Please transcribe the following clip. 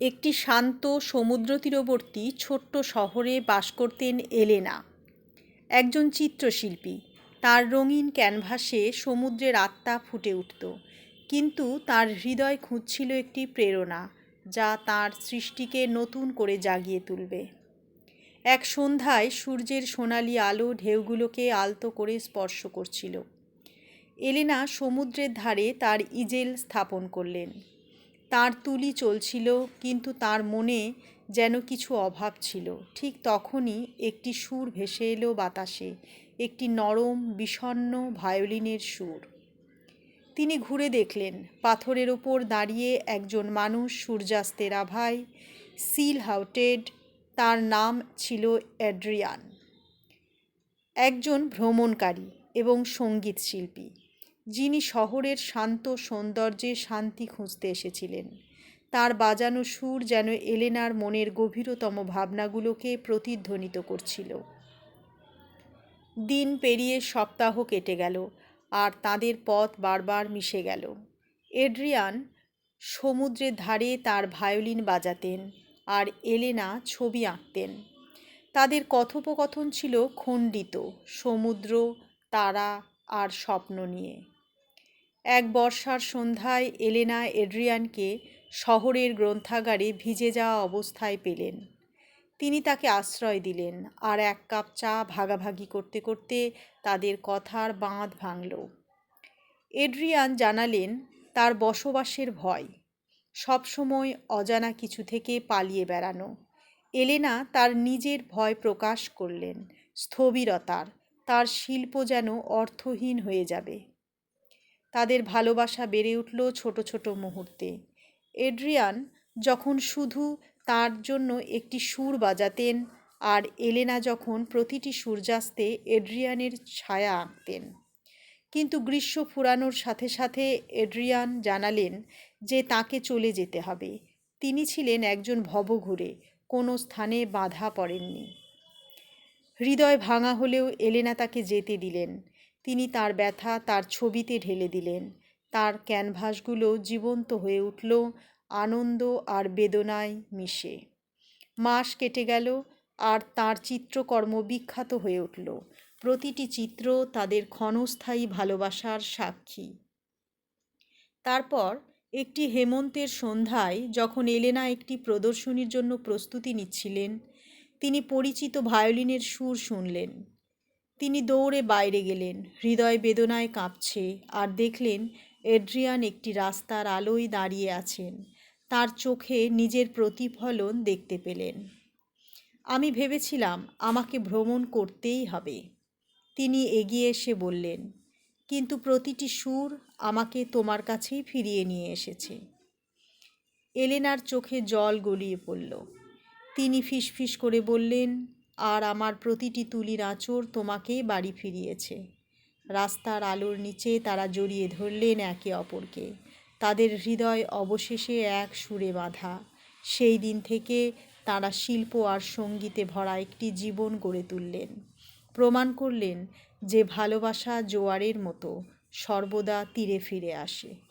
একটি শান্ত সমুদ্র তীরবর্তী ছোট্ট শহরে বাস করতেন এলেনা। একজন চিত্রশিল্পী। তার রঙিন ক্যানভাসে সমুদ্রের আত্মা ফুটে উঠত। কিন্তু তার হৃদয় খুঁজছিল একটি প্রেরণা, যা তার সৃষ্টিকে নতুন করে জাগিয়ে তুলবে। এক সন্ধ্যায় সূর্যের সোনালি আলো ঢেউগুলোকে আলতো করে স্পর্শ করছিল। এলেনা সমুদ্রের ধারে তার ইজেল স্থাপন করলেন। তার তুলি চলছিল, কিন্তু তার মনে যেন কিছু অভাব ছিল। ঠিক তখনই একটি সুর ভেসে এলো বাতাসে, একটি নরম বিষণ্ন ভায়োলিনের সুর। তিনি ঘুরে দেখলেন, পাথরের ওপর দাঁড়িয়ে একজন মানুষ সূর্যাস্তের আভায়, সিল হাউটেড, তার নাম ছিল অ্যাড্রিয়ান। একজন ভ্রমণকারী এবং সংগীত শিল্পী যিনি শহরের শান্ত সৌন্দর্যে শান্তি খুঁজতে এসেছিলেন। তার বাজানো সুর যেন এলেনার মনের গভীরতম ভাবনাগুলোকে প্রতিধ্বনিত করছিল। দিন পেরিয়ে সপ্তাহ কেটে গেল, আর তাদের পথ বারবার মিশে গেল। এড্রিয়ান সমুদ্রের ধারে তার ভায়োলিন বাজাতেন, আর এলেনা ছবি আঁকতেন। তাদের কথোপকথন ছিল খণ্ডিত সমুদ্র, তারা আর স্বপ্ন নিয়ে। এক বর্ষার সন্ধ্যায় এলেনা এড্রিয়ানকে শহরের গ্রন্থাগারে ভিজে যাওয়া অবস্থায় পেলেন। তিনি তাকে আশ্রয় দিলেন আর এক কাপ চা ভাগাভাগি করতে করতে তাদের কথার বাঁধ ভাঙল। এড্রিয়ান জানালেন, তার বসবাসের ভয়। সবসময় অজানা কিছু থেকে পালিয়ে বেড়ানো। এলেনা তার নিজের ভয় প্রকাশ করলেন। স্থবিরতার। তার শিল্প যেন অর্থহীন হয়ে যাবে। তাদের ভালোবাসা বেড়ে উঠল ছোট ছোট মুহূর্তে। এড্রিয়ান যখন শুধু তার জন্য একটি সুর বাজাতেন আর এলেনা যখন প্রতিটি সূর্যাস্তে এড্রিয়ানের ছায়া আঁকতেন। কিন্তু গ্রীষ্ম ফুরানোর সাথে সাথে এড্রিয়ান জানালেন যে তাকে চলে যেতে হবে। তিনি ছিলেন একজন ভবঘুরে, কোনো স্থানে বাধা পড়েননি। হৃদয় ভাঙা হলেও এলেনা তাকে যেতে দিলেন। তিনি তার ব্যথা তার ছবিতে ঢেলে দিলেন। তার ক্যানভাসগুলো জীবন্ত হয়ে উঠল, আনন্দ আর বেদনায় মিশে। মাস কেটে গেল আর তার চিত্রকর্ম বিখ্যাত হয়ে উঠল। প্রতিটি চিত্র তাদের ক্ষণস্থায়ী ভালোবাসার সাক্ষী। তারপর একটি হেমন্তের সন্ধ্যায় যখন এলেনা একটি প্রদর্শনীর জন্য প্রস্তুতি নিচ্ছিলেন, তিনি পরিচিত ভায়োলিনের সুর শুনলেন। তিনি দৌড়ে বাইরে গেলেন। হৃদয় বেদনায় কাঁপছে আর দেখলেন এড্রিয়ান একটি রাস্তার আলোয় দাঁড়িয়ে আছেন। তার চোখে নিজের প্রতিফলন দেখতে পেলেন। আমি ভেবেছিলাম আমাকে ভ্রমণ করতেই হবে। তিনি এগিয়ে এসে বললেন, কিন্তু প্রতিটি সুর আমাকে তোমার কাছেই ফিরিয়ে নিয়ে এসেছে। এলেনার চোখে জল গলিয়ে পড়ল। তিনি ফিসফিস করে বললেন আর আমার প্রতিটি তুলির আঁচড় তোমাকেই বাড়ি ফিরিয়েছে। রাস্তার আলোর নিচে তারা জড়িয়ে ধরলেন একে অপরকে। তাদের হৃদয় অবশেষে এক সুরে বাঁধা। সেই দিন থেকে তারা শিল্প আর সঙ্গীতে ভরা একটি জীবন গড়ে তুললেন। প্রমাণ করলেন যে ভালোবাসা জোয়ারের মতো সর্বদা তীরে ফিরে আসে।